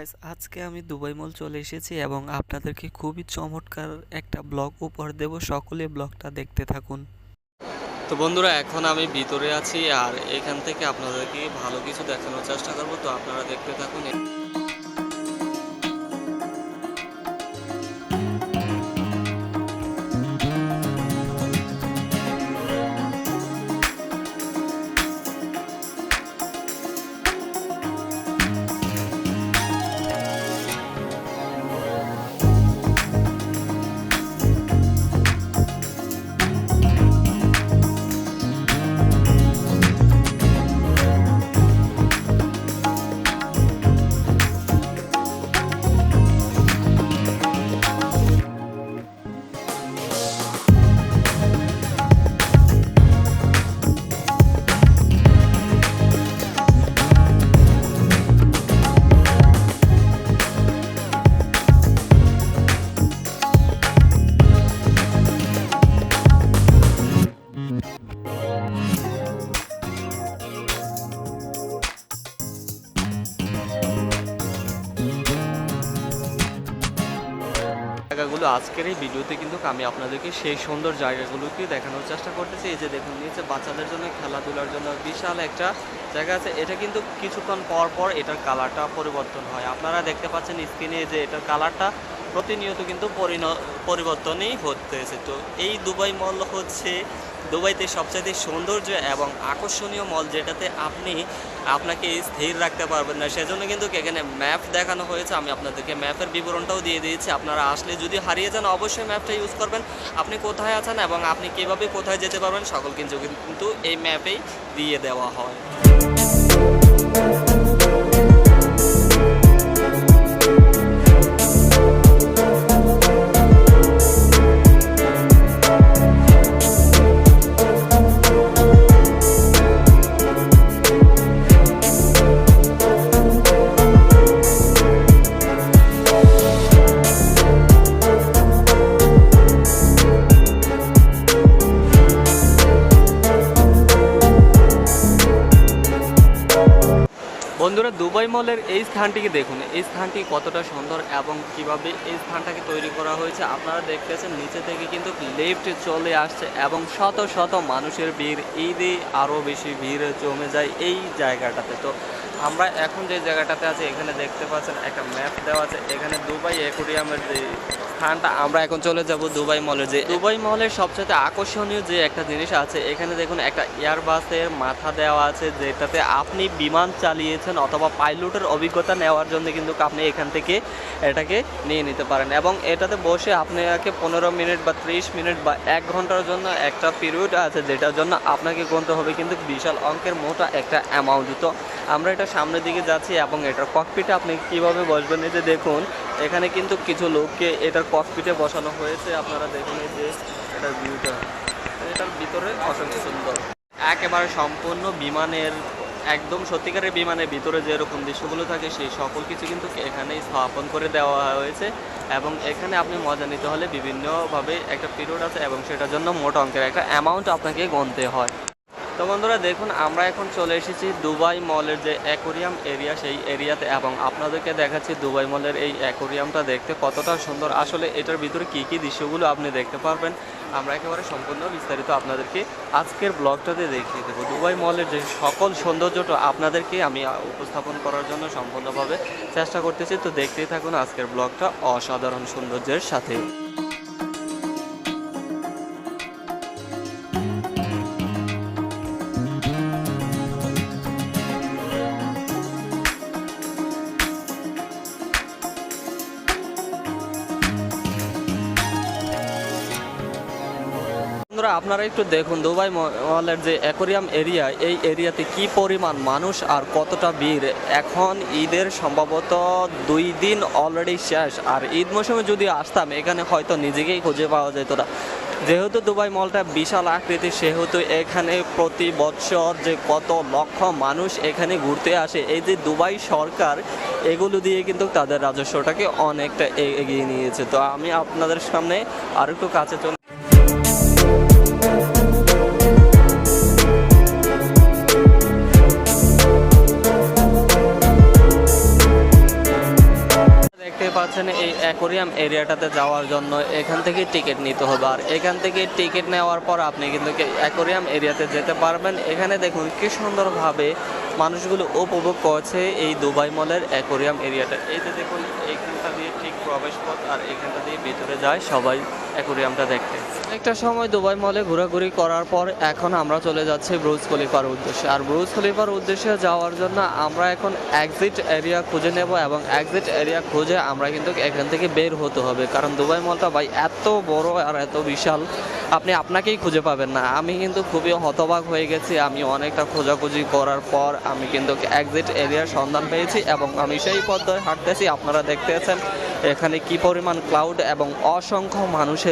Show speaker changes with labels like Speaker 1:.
Speaker 1: Guys আজকে আমি Dubai মল চলে এসেছি এবং আপনাদেরকে খুবই চমৎকার একটা ব্লগ উপহার দেব। সকলে ব্লগটা দেখতে থাকুন। তো বন্ধুরা, এখন আমি ভিতরে আছি আর এখান থেকে আপনাদেরকে ভালো কিছু দেখানোর চেষ্টা করব। তো আপনারা দেখতে থাকুন। জায়গাগুলো আজকের এই ভিডিওতে কিন্তু আমি আপনাদেরকে সেই সুন্দর জায়গাগুলোকে দেখানোর চেষ্টা করতেছি। এই যে দেখুন নিচে বাচ্চাদের জন্য খেলাধুলার জন্য বিশাল একটা জায়গা আছে। এটা কিন্তু কিছুক্ষণ পর পর এটার কালারটা পরিবর্তন হয়। আপনারা দেখতে পাচ্ছেন স্ক্রিনে যে এটার কালারটা প্রতিনিয়ত কিন্তু পরিবর্তনই হতেছে। তো এই দুবাই মল হচ্ছে দুবাইতে সবচাইতে সৌন্দর্য এবং আকর্ষণীয় মল যেটাতে আপনি আপনাকে স্থির রাখতে পারবেন না। সেজন্য কিন্তু এখানে ম্যাপ দেখানো হয়েছে। আমি আপনাদেরকে ম্যাপের বিবরণটাও দিয়ে দিয়েছি। আপনারা আসলে যদি হারিয়ে যান, অবশ্যই ম্যাপটা ইউজ করবেন। আপনি কোথায় আছেন এবং আপনি কীভাবে কোথায় যেতে পারবেন, সকল কিন্তু কিন্তু এই ম্যাপেই দিয়ে দেওয়া হয়। বন্ধুরা, দুবাই মলের এই স্থানটিকে দেখুন। এই স্থানটি কতটা সুন্দর এবং কীভাবে এই স্থানটাকে তৈরি করা হয়েছে আপনারা দেখতেছেন, নিচে থেকে কিন্তু লিফট চলে আসছে এবং শত শত মানুষের ভিড়। ঈদে আরও বেশি ভিড় জমে যায় এই জায়গাটাতে। তো আমরা এখন যে জায়গাটাতে আছি, এখানে দেখতে পাচ্ছেন একটা ম্যাপ দেওয়া আছে। এখানে দুবাই অ্যাকোরিয়ামের যে স্থানটা আমরা এখন চলে যাব দুবাই মলের যে দুবাই মলের সবচেয়ে আকর্ষণীয় যে একটা জিনিস আছে, এখানে দেখুন একটা এয়ারবাসের মাথা দেওয়া আছে, যেটাতে আপনি বিমান চালিয়েছেন অথবা পাইলটের অভিজ্ঞতা নেওয়ার জন্য কিন্তু আপনি এখান থেকে এটাকে নিয়ে নিতে পারেন। এবং এটাতে বসে আপনাকে পনেরো মিনিট বা ত্রিশ মিনিট বা এক ঘণ্টার জন্য একটা পিরিয়ড আছে, যেটার জন্য আপনাকে গুনতে হবে কিন্তু বিশাল অঙ্কের মোটা একটা অ্যামাউন্ট তো আমরা এটা সামনের দিকে যাচ্ছি এবং এটার ককপিটে আপনি কীভাবে বসবেন, এই যে দেখুন এখানে কিন্তু কিছু লোককে এটার ককপিটে বসানো হয়েছে। আপনারা দেখুন যে এটার ভিউটা। এটার ভিতরে অসংখ্য সুন্দর। একেবারে সম্পূর্ণ বিমানের, একদম সত্যিকারের বিমানের ভিতরে যেরকম দৃশ্যগুলো থাকে, সেই সকল কিছু কিন্তু এখানে স্থাপন করে দেওয়া হয়েছে। এবং এখানে আপনি মজা নিতে হলে বিভিন্নভাবে একটা পিরিয়ড আছে এবং সেটার জন্য মোট অঙ্কের একটা অ্যামাউন্ট আপনাকে গুনতে হয়। তো বন্ধুরা, দেখুন, আমরা এখন চলে এসেছি দুবাই মলের যে অ্যাকোরিয়াম এরিয়া, সেই এরিয়াতে, এবং আপনাদেরকে দেখাচ্ছি দুবাই মলের এই অ্যাকোরিয়ামটা দেখতে কতটা সুন্দর। আসলে এটার ভিতরে কী কী দৃশ্যগুলো আপনি দেখতে পারবেন, আমরা একেবারে সম্পূর্ণ বিস্তারিত আপনাদেরকে আজকের ব্লগটাতে দেখিয়ে দেবো। দুবাই মলের যে সকল সৌন্দর্যটা আপনাদেরকে আমি উপস্থাপন করার জন্য সম্পূর্ণভাবে চেষ্টা করতেছি। তো দেখতেই থাকুন, আজকের ব্লগটা অসাধারণ সৌন্দর্যের সাথে। আপনারা একটু দেখুন, দুবাই মলের যে অ্যাকোরিয়াম এরিয়া, এই এরিয়াতে কি পরিমাণ মানুষ আর কতটা ভিড়? এখন ঈদের সম্ভবত দুই দিন অলরেডি শেষ। আর ঈদ মৌসুমে যদি আসতাম, এখানে হয়তো নিজেকেই খুঁজে পাওয়া যেত না। যেহেতু দুবাই মলটা বিশাল আকৃতি, সেহেতু এখানে প্রতি বছর যে কত লক্ষ মানুষ এখানে ঘুরতে আসে, এই যে দুবাই সরকার, এগুলো দিয়ে কিন্তু তাদের রাজস্বটাকে অনেকটা এগিয়ে নিয়েছে। তো আমি আপনাদের সামনে আর একটু কাছে চলে পাচ্ছেন এই অ্যাকোরিয়াম এরিয়াটাতে যাওয়ার জন্য, এখান থেকে টিকিট নিতে হবে। আর এখান থেকে টিকিট নেওয়ার পর আপনি কিন্তু অ্যাকোরিয়াম এরিয়াতে যেতে পারবেন। এখানে দেখুন কি সুন্দরভাবে মানুষগুলো উপভোগ করছে এই দুবাই মলের অ্যাকোরিয়াম এরিয়াটা। এই যে দেখুন, এইখানটা দিয়ে ঠিক প্রবেশ পথ আর এখানটা দিয়ে ভিতরে যায় সবাই। অ্যাকোরিয়ামটা দেখতে। একটা সময় দুবাই মলে ঘোরাঘুরি করার পর এখন আমরা চলে যাচ্ছি ব্রুজ খলিফার উদ্দেশ্যে। আর ব্রুজ খলিফার উদ্দেশ্যে যাওয়ার জন্য আমরা এখন এক্সিট এরিয়া খুঁজে নেব এবং এক্সিট এরিয়া খুঁজে আমরা কিন্তু এখান থেকে বের হতে হবে। কারণ দুবাই মলটা ভাই এত বড় আর এত বিশাল, আপনি আপনাকেই খুঁজে পাবেন না। আমি কিন্তু খুবই হতবাক হয়ে গেছি। আমি অনেকটা খোঁজাখুঁজি করার পর আমি কিন্তু এক্সিট এরিয়ার সন্ধান পেয়েছি এবং আমি সেই ধরে হাঁটতেছি। আপনারা দেখতেছেন এখানে কি পরিমাণ ক্লাউড এবং অসংখ্য মানুষের